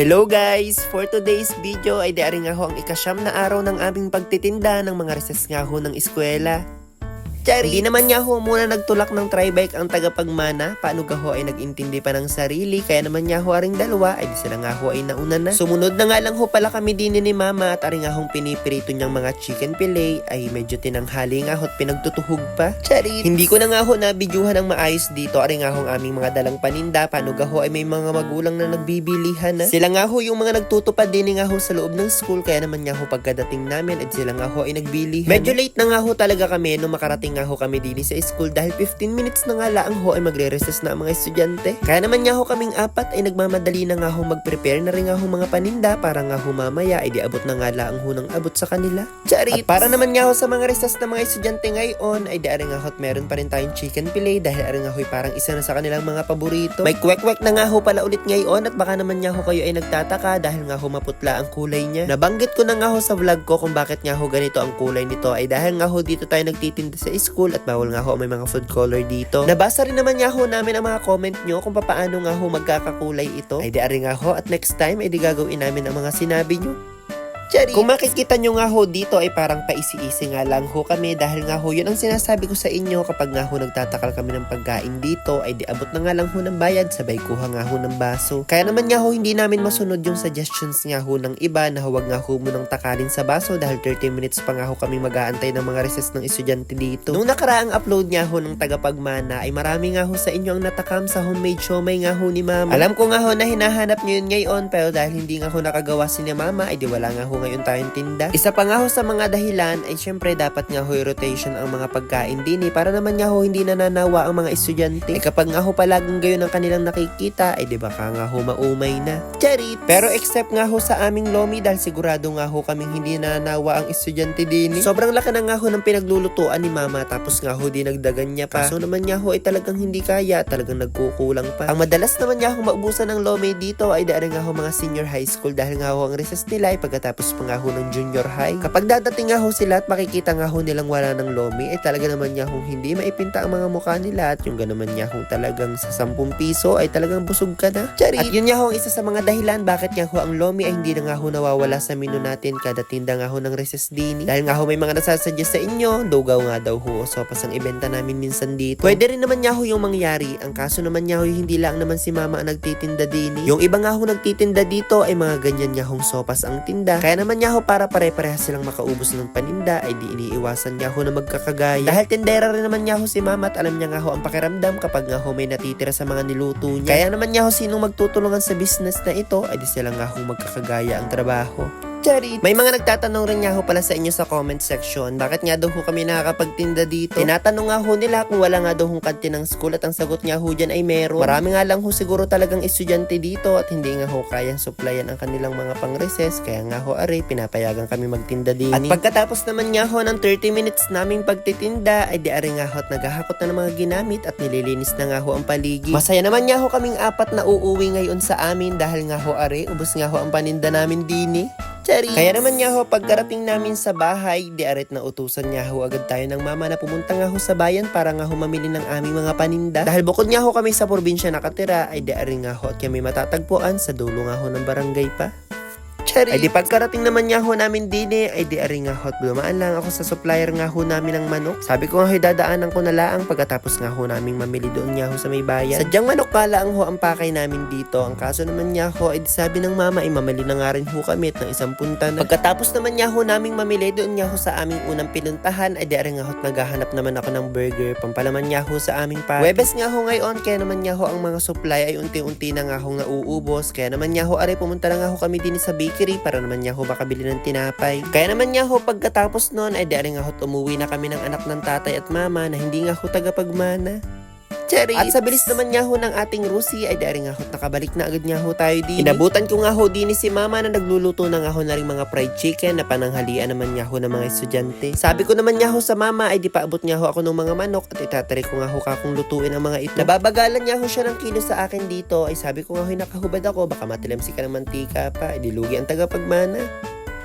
Hello guys! For today's video ay diari nga ho ang ikasyam na araw ng aming pagtitinda ng mga recess nga ho ng eskwela. Chari! Hindi naman nga ho muna nagtulak ng tribike ang tagapagmana. Paano ga ho ay nag-intindi pa ng sarili. Kaya naman nga ho aring dalawa ay di sila nga ho ay nauna na. Sumunod na nga lang ho pala kami din ni mama at aring nga hong pinipirito niyang mga chicken fillet ay medyo tinanghali nga ho at pinagtutuhog pa. Chari! Hindi ko na nga ho nabidyuhan ng maayos dito. Aring nga ho ang aming mga dalang paninda. Paano ga ho ay may mga magulang na nagbibilihan na. Sila nga ho yung mga nagtutupad din nga ho sa loob ng school. Kaya naman nga ho pagkadating namin at sila nga ho ay nagbilihan. Medyo late na nga ho talaga kami nung makarating nga ho kami din sa school dahil 15 minutes na nga laang ho ay magre-recess na ang mga estudyante. Kaya naman nga ho kaming apat ay nagmamadali na nga ho mag-prepare na rin nga ho mga paninda para nga ho mamaya ay di abot na nga laang ho ng abot sa kanila. Charit! At para naman nga ho sa mga recess na mga estudyante ngayon ay di nga ho at meron pa rin tayong chicken fillet dahil ari nga ho ay parang isa na sa kanilang mga paborito. May kwek-kwek na nga ho pala ulit ngayon at baka naman nga ho kayo ay nagtataka dahil nga ho maputla ang kulay niya. Nabanggit ko na nga ho sa vlog ko kung bakit nga ho ganito ang kulay nito ay dahil nga ho dito tayo nagtitinda sa school at bawal nga ho may mga food color dito. Nabasa rin naman nga ho namin ang mga comment nyo kung paano nga ho magkakakulay ito. Ay di nga ho at next time ay di gagawin namin ang mga sinabi nyo. Chari. Kung makikita nyo nga ho dito ay parang paisi-isi nga lang ho kami dahil nga ho yun ang sinasabi ko sa inyo kapag nga ho nagtatakal kami ng pagkain dito ay di abot na nga lang ho ng bayad sabay kuha nga ho ng baso. Kaya naman nga ho hindi namin masunod yung suggestions nga ho ng iba na huwag nga ho munang takalin sa baso dahil 30 minutes pa nga ho kami mag-aantay ng mga recess ng estudyante dito. Nung nakaraang upload nga ho ng tagapagmana ay marami nga ho sa inyo ang natakam sa homemade siomay nga ho ni mama. Alam ko nga ho na hinahanap nyo yun ngayon pero dahil hindi nga ho nakagawa si ni mama ay di wala nga ho ngayon tayong tinda. Isa pa nga ho sa mga dahilan ay syempre dapat nga ho rotation ang mga pagkain din eh, para naman nga ho hindi nananawa ang mga estudyante. Eh kapag nga ho palaging gayon ang kanilang nakikita ay di ba ka nga ho maumay na. Charit! Pero except nga ho sa aming lomi dahil sigurado nga ho kaming hindi nananawa ang estudyante din eh. Sobrang laki na nga ho ng pinaglulutuan ni mama tapos nga ho dinagdagan niya pa. So naman nga ho ay talagang hindi kaya, talagang nagkukulang pa. Ang madalas naman nga ho maubusan ng lomi dito ay daan nga ho mga senior high school dahil nga ho ang recess nila ay pagkatapos pa nga ho ng junior high. Kapag dadating nga ho sila at makikita nga ho nilang wala ng lomi, ay talaga naman nga ho hindi maipinta ang mga mukha nila at yung ganaman nga ho talagang sa 10 piso ay talagang busog ka na. Charit! At yun nga ho ang isa sa mga dahilan bakit nga ho ang lomi ay hindi na nga ho nawawala sa menu natin kada tinda nga ho ng recess dini. Dahil nga ho may mga nasasuggest sa inyo, lugaw nga daw ho o sopas ang ibenta namin minsan dito. Pwede rin naman nga ho yung mangyari. Ang kaso naman nga ho hindi lang naman si mama ang nagtitinda dini. Yung iba nga ho nagtitinda dito ay mga ganyan nga hong sopas ang tinda. Kaya naman nga ho para pare-parehas silang makaubos ng paninda ay di iniiwasan nga ho na magkakagaya. Dahil tindera rin naman nga ho si mama at alam niya nga ho ang pakiramdam kapag nga ho may natitira sa mga niluto niya. Kaya naman nga ho sinong magtutulungan sa business na ito ay di sila nga ho magkakagaya ang trabaho. Charit. May mga nagtatanong rin nga ho pala sa inyo sa comment section, bakit nga daw ho kami nakakapagtinda dito? Tinatanong nga ho nila kung wala nga daw hong kantin ng school at ang sagot nga ho dyan ay meron. Marami nga lang ho siguro talagang estudyante dito at hindi nga ho kayang supplyan ang kanilang mga pang-recess, kaya nga ho are, pinapayagan kami magtinda din. At pagkatapos naman nga ho ng 30 minutes naming pagtitinda, ay di are nga ho at naghahakot na ng mga ginamit at nililinis na nga ho ang paligid. Masaya naman nga ho kaming apat na uuwi ngayon sa amin dahil nga ho are, ubos nga ho ang paninda namin din eh. Charis. Kaya naman nga ho, pagkarating namin sa bahay, di arit na utusan nga ho agad tayo ng mama na pumunta nga ho sa bayan para nga ho mamili ng aming mga paninda. Dahil bukod nga ho kami sa probinsya nakatira, ay di arit nga ho at kami matatagpuan sa dulo nga ho ng barangay pa. Charis. Ay di pagkarating naman nga ho namin din eh, ay di ari nga ho at dumaan lang ako sa supplier nga ho namin ng manok. Sabi ko nga ho, dadaanan ko na laang pagkatapos nga ho naming mamili doon nga ho sa may bayan. Sadyang manok pala ang ho ang pakay namin dito. Ang kaso naman nga ho, ay di sabi ng mama, ay mamili na nga rin ho kami at ng isang punta na. Pagkatapos naman nga ho naming mamili doon nga ho sa aming unang pinuntahan, ay di ari nga ho naghahanap naman ako ng burger. Pampalaman nga ho sa aming party. Webes nga ho ngayon, kaya naman nga ho ang mga supply ay unti-unti na nga ho nauubos. Kaya naman nga ho, ari pumunta na nga ho kami din sa bakery para naman nga ho makabili ng tinapay. Kaya naman nga ho pagkatapos noon ay di nga ho umuwi na kami ng anak ng tatay at mama na hindi nga ho tagapagmana. Cherry. At sa bilis naman nga ho ng ating Rusi ay dari nga ho nakabalik na agad nga ho tayo din. Inabutan ko nga ho din si mama na nagluluto na nga ho na rin mga fried chicken na pananghalian naman nga ho ng mga estudyante. Sabi ko naman nga ho sa mama ay di pa abot nga ho ako ng mga manok at itatry ko nga ho kakong lutuin ang mga ito. Nababagalan nga ho siya ng kilo sa akin dito ay sabi ko nga ho nakahubad ako baka matilamsi ka ng mantika pa ay dilugi ang tagapagmana.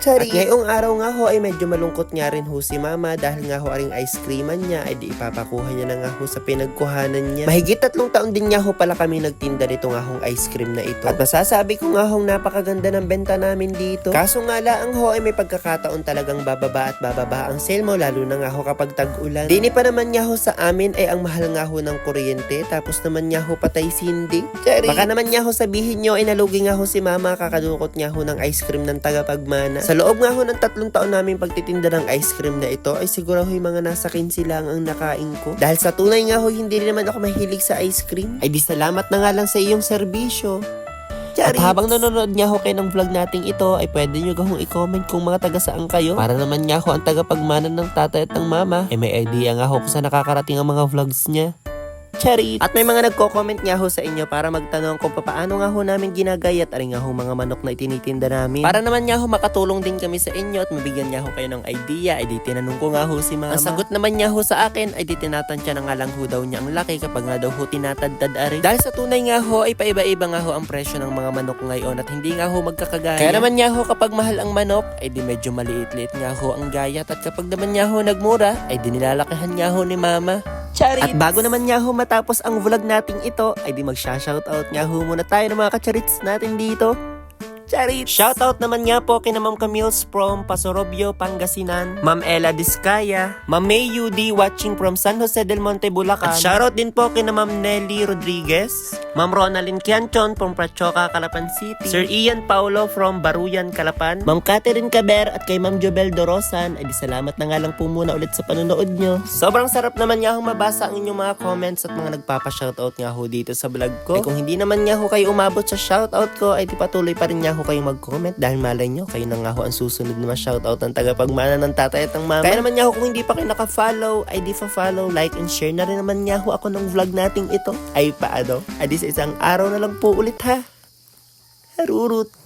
At ngayong araw nga ho ay medyo malungkot nga rin ho si mama dahil nga ho aring ice creaman niya ay di ipapakuha niya na nga ho sa pinagkuhanan niya. Mahigit tatlong taon din nga ho pala kami nagtinda nito nga hong ice cream na ito. At masasabi ko nga hong napakaganda ng benta namin dito. Kaso nga lang ho ay may pagkakataon talagang bababa at bababa ang sale mo lalo na nga ho kapag tag-ulan. Dini pa naman nga ho sa amin ay ang mahal nga ho ng kuryente tapos naman nga ho patay sindi. Cherry. Baka naman nga ho sabihin nyo ay nalugi nga ho si mama kakadukot nga ho ng ice cream ng tagapagmana. Sa loob nga ho ng tatlong taon namin pagtitinda ng ice cream na ito ay siguro ho mga nasa 15 lang ang nakain ko. Dahil sa tunay nga ho hindi rin naman ako mahilig sa ice cream. Ay di salamat na nga lang sa iyong serbisyo. At habang nanonood nga ho kayo ng vlog nating ito, ay pwede nyo gahong i-comment kung mga taga saan kayo. Para naman nga ho ang tagapagmana ng tatay at ng mama, ay may idea nga ho kung saan nakakarating ang mga vlogs niya. Charit! At may mga nagko-comment nga ho sa inyo para magtanong kung paano nga ho namin ginagayat aring nga ho mga manok na itinitinda namin. Para naman nga ho makatulong din kami sa inyo at mabigyan nga ho kayo ng idea, ay di tinanong ko nga ho si mama. Ang sagot naman niya ho sa akin ay di tinatansya na nga lang ho daw niya ang laki kapag nga daw ho tinatadtad ari. Dahil sa tunay nga ho ay paiba-iba nga ho ang presyo ng mga manok ngayon at hindi nga ho magkakagaya. Kaya naman nga ho kapag mahal ang manok ay di medyo maliit-liit nga ho ang gayat at kapag naman nga ho nagmura ay di nilalakihan nga ho ni mama. Charit! At bago naman nga ho matapos ang vlog nating ito, ay di magsha-shoutout nga ho muna tayo ng mga kacharits natin dito. Charit! Shoutout naman nga po kina Ma'am Camille's from Pasorobio, Pangasinan, Ma'am Ella Discaya, Ma'am May Yudi watching from San Jose del Monte, Bulacan. At shoutout din po kina Ma'am Nelly Rodriguez, Ma'am Ronaldin Quianchon from Prachoca, Calapan City, Sir Ian Paulo from Baruyan, Calapan, Ma'am Catherine Caber at kay Ma'am Jobel Dorosan, ay di salamat na nga lang po muna ulit sa panonood nyo. Sobrang sarap naman nga ho mabasa ang inyong mga comments at mga nagpapa-shoutout nga ho dito sa vlog ko. Ay kung hindi naman nga ho kayo umabot sa shoutout ko, ay di patuloy pa rin nga ho kayong mag-comment dahil malay nyo, kayo na nga ho ang susunod na ma-shoutout ng tagapagmana ng tatay at ng mama. Kaya naman nga ho kung hindi pa kayo naka-follow, ay di fa-follow, like and share na rin naman nga ho ako ng vlog nating ito. Ay paano? Ay di sa isang araw na lang po ulit ha. Harurut.